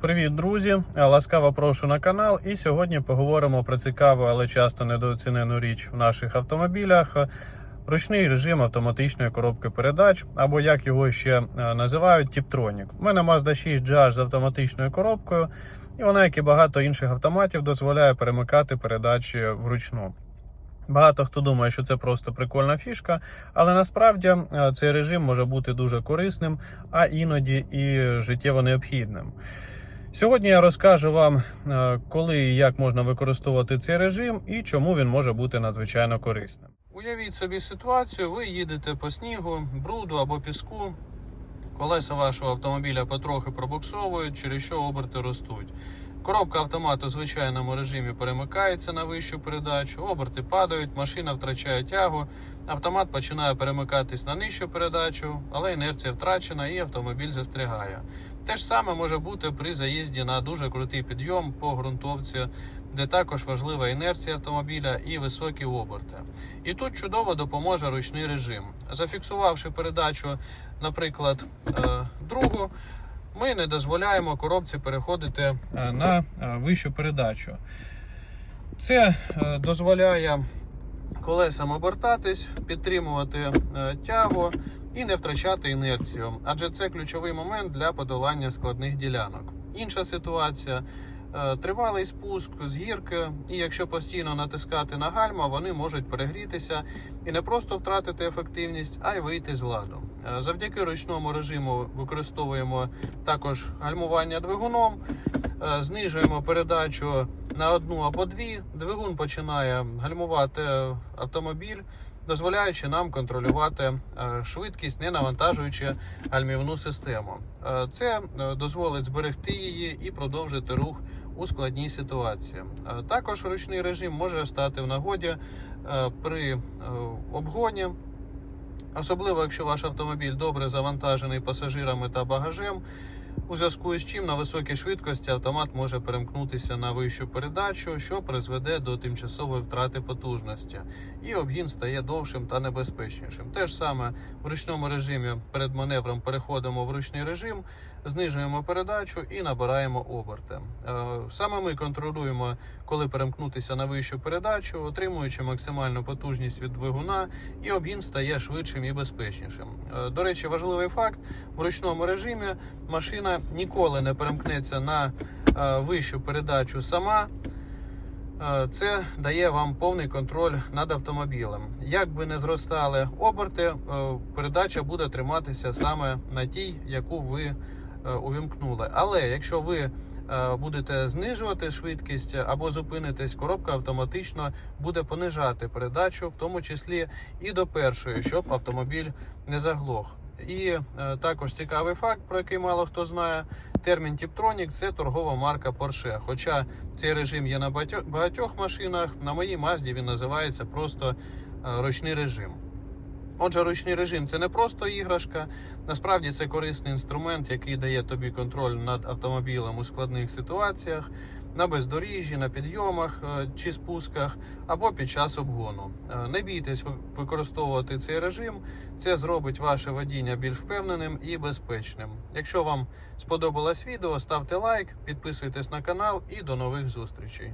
Привіт, друзі! Ласкаво прошу на канал. І сьогодні поговоримо про цікаву, але часто недооцінену річ в наших автомобілях. Ручний режим автоматичної коробки передач, або як його ще е, називають, Tiptronic. У мене Mazda 6 GH з автоматичною коробкою, і вона, як і багато інших автоматів, дозволяє перемикати передачі вручну. Багато хто думає, що це просто прикольна фішка, але насправді е, цей режим може бути дуже корисним, а іноді і життєво необхідним. Сьогодні я розкажу вам, е, коли і як можна використовувати цей режим і чому він може бути надзвичайно корисним. Уявіть собі ситуацію: ви їдете по снігу, бруду або піску. Колеса вашого автомобіля потрохи пробуксовують, через що оберти ростуть. Коробка автомату в звичайному режимі перемикається на вищу передачу, оберти падають, машина втрачає тягу, автомат починає перемикатись на нижчу передачу, але інерція втрачена і автомобіль застрягає. Те ж саме може бути при заїзді на дуже крутий підйом по ґрунтовці, де також важлива інерція автомобіля і високі оберти. І тут чудово допоможе ручний режим. Зафіксувавши передачу, наприклад, е, другу, ми не дозволяємо коробці переходити е, на е, вищу передачу. Це е, дозволяє колесам обертатись, підтримувати тягу і не втрачати інерцію, адже це ключовий момент для подолання складних ділянок. Інша ситуація. Е, Тривалий спуск з гірки, і якщо постійно натискати на гальма, вони можуть перегрітися і не просто втратити ефективність, а й вийти з ладу. Е, Завдяки ручному режиму використовуємо також гальмування двигуном, е, знижуємо передачу на одну або дві. Двигун починає гальмувати автомобіль, дозволяючи нам контролювати е, швидкість, не навантажуючи гальмівну систему. Е, Це е, дозволить зберегти її і продовжити рух у складній ситуації. Також ручний режим може стати в нагоді при обгоні. Особливо, якщо ваш автомобіль добре завантажений пасажирами та багажем, у зв'язку з чим на високій швидкості автомат може перемкнутися на вищу передачу, що призведе до тимчасової втрати потужності, і обгін стає довшим та небезпечнішим. Те ж саме в ручному режимі перед маневром переходимо в ручний режим, знижуємо передачу і набираємо оберти. Е, Саме ми контролюємо, коли перемкнутися на вищу передачу, отримуючи максимальну потужність від двигуна, і обгін стає швидшим і безпечнішим. Е, До речі, важливий факт: в ручному режимі машина ніколи не перемкнеться на е, вищу передачу сама. Е, Це дає вам повний контроль над автомобілем. Як би не зростали оберти, е, передача буде триматися саме на тій, яку ви увімкнули. Але якщо ви будете знижувати швидкість або зупинитесь, коробка автоматично буде понижати передачу, в тому числі і до першої, щоб автомобіль не заглох. І е, також цікавий факт, про який мало хто знає. Термін Tiptronic – це торгова марка Porsche. Хоча цей режим є на багатьох, машинах, на моїй Мазді він називається просто е, ручний режим. Отже, ручний режим це не просто іграшка. Насправді це корисний інструмент, який дає тобі контроль над автомобілем у складних ситуаціях, на бездоріжжі, на підйомах е, чи спусках або під час обгону. Е, Не бійтесь використовувати цей режим. Це зробить ваше водіння більш впевненим і безпечним. Якщо вам сподобалось відео, ставте лайк, підписуйтесь на канал і до нових зустрічей.